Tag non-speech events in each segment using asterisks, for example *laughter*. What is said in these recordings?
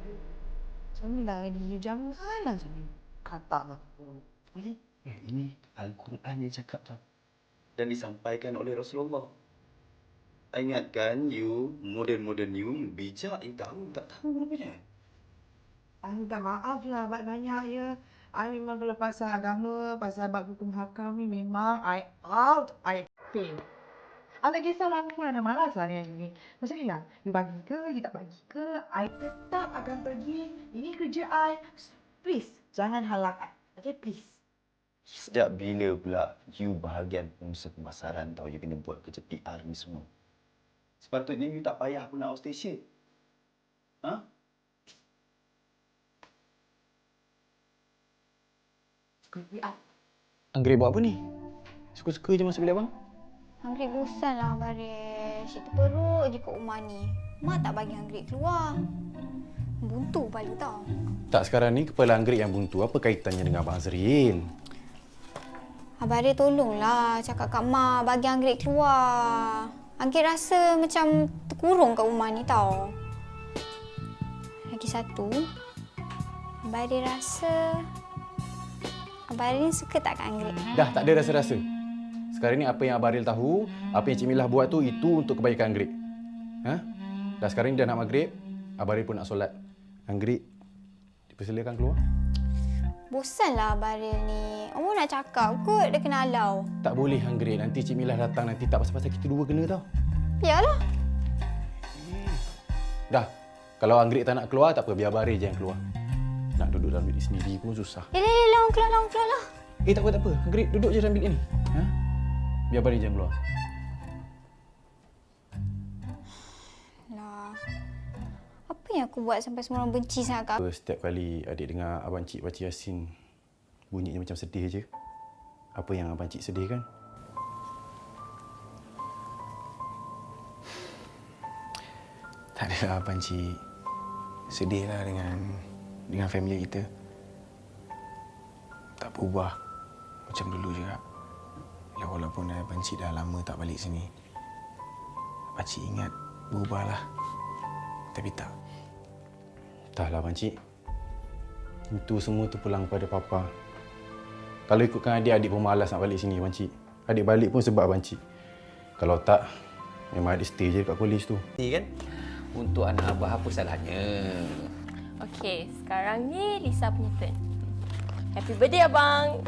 dia. Dia jangan. Eh, ini Al-Quran yang cakap tau. Dan disampaikan oleh Rasulullah. I ingatkan you, modern-modern you, you bijak, you tahu, tak tahu rupanya. I minta maaf lah banyak-banyak ya. I memang kalau pasal agama, pasal bab hukum hakam ni memang I out, I fail. I tak kisahlah aku pun ada malas lah yang ni. Macam ni lah, you bagi ke, you tak bagi ke, I tetap akan pergi. Ini kerja I. Please, jangan halang I. Okay, please. Sejak bila pula you bahagian pengusaha pemasaran tau you kena buat kerja PR ni semua? Sepatutnya you tak payah pun nak outstation. Ha? PR. Anggrek buat apa ni? Suka-suka je masuk bilik abang. Anggrek bosan lah baris. Cerita perut je kat rumah ni. Mak tak bagi Anggrek keluar. Buntu paling tau. Tak sekarang ni kepala anggrek yang buntu apa kaitannya dengan Abang Azril? Abang Ray tolonglah cakap kat Mak bagi Anggrek keluar. Anggrek rasa macam terkurung kat rumah ni tau. Lagi satu, Abang Ray rasa Abang ni suka tak kat Anggrek? Dah tak ada rasa-rasa. Sekarang ni apa yang Abang Aril tahu, apa yang Cik Milah buat tu itu untuk kebaikan anggrek. Ha? Dah sekarang ni dah nak maghrib, Abang Aril pun nak solat. Anggrek dipersilakan keluar. Bosanlah Abang Ray ni. Omong nak cakap kot dia kena halau. Tak boleh anggrek. Nanti Cik Milah datang nanti tak pasal-pasal kita dua kena tau. Yalah. Dah. Kalau anggrek tak nak keluar, tak apa. Biar Abang Aril je yang keluar. Nak duduk dalam bilik sendiri pun susah. Eh, eh, long keluar, long keluar lah. Eh, tak apa, tak apa. Anggrek duduk je dalam bilik ni. Ha? Biar je yang keluar. Lah. Apa yang aku buat sampai semua orang benci sangat kat aku? Setiap kali adik dengar Abang Cik baca Yasin, bunyinya macam sedih je. Apa yang Abang Cik sedih kan? Tak adalah Abang Cik. Sedih lah dengan dengan family kita. Tak berubah macam dulu juga. Ya walaupun Abang Cik dah lama tak balik sini. Cik ingat berubahlah. Tapi tak. Entahlah Cik. Itu semua tu pulang pada Papa. Kalau ikutkan adik, adik pun malas nak balik sini Cik. Adik balik pun sebab Cik. Kalau tak, memang adik stay je kat polis tu. Ni kan untuk anak abah apa salahnya? Okey, sekarang ni Lisa punya turn. Happy birthday abang.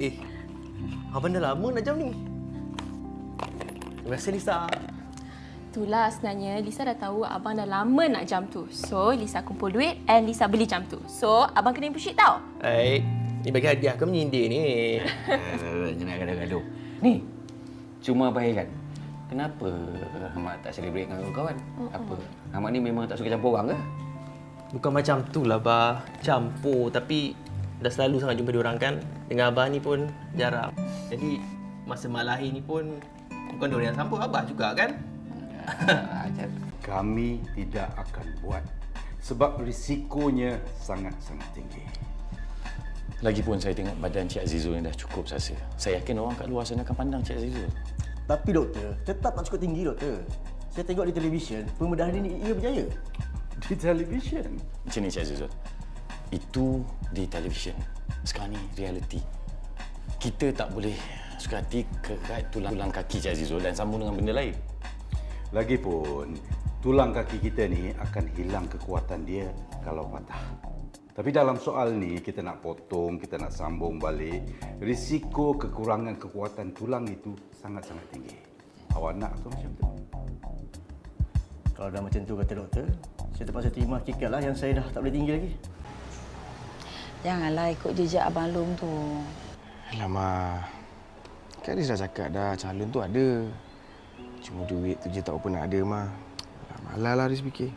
Eh, abang dah lama nak jam ni. Terima kasih Lisa. Itulah sebenarnya Lisa dah tahu abang dah lama nak jam tu. So, Lisa kumpul duit and Lisa beli jam tu. So, abang kena push it tau. Baik, ni bagi hadiah ke menyindir ni? Eh, Jangan gaduh-gaduh. Ni, cuma bayangkan. Kenapa Ahmad tak celebrate dengan kawan? Apa? Ahmad ni memang tak suka campur orang ke? Bukan macam tu lah, bah. Campur, tapi dah selalu sangat jumpa diorang kan. Dengan abah ni pun jarang. Jadi, masa mak lahir ni pun bukan diorang yang sambut, abah juga kan? *laughs* Kami tidak akan buat sebab risikonya sangat-sangat tinggi. Lagipun saya tengok badan Cik Azizul yang dah cukup saya. Saya yakin orang kat luar sana akan pandang Cik Azizul. Tapi doktor, tetap tak cukup tinggi doktor. Saya tengok di televisyen, pembedahan ini ia berjaya. Di televisyen. Macam ni Cik Azizul. Itu di televisyen. Sekarang ni reality. Kita tak boleh suka hati kekait tulang, tulang kaki Cik Azizul dan sambung dengan benda lain. Lagipun, tulang kaki kita ni akan hilang kekuatan dia kalau patah. Tapi dalam soal ni, kita nak potong, kita nak sambung balik. Risiko kekurangan kekuatan tulang itu sangat-sangat tinggi. Awak nak ke macam tu? Kalau dah macam tu kata doktor, saya terpaksa terima hakikat lah yang saya dah tak boleh tinggi lagi. Janganlah ikut jejak Abang Long tu. Alamak. Kan Riz dah cakap dah calon tu ada. Cuma duit tu je tak apa nak ada mah. Malah lah Riz fikir.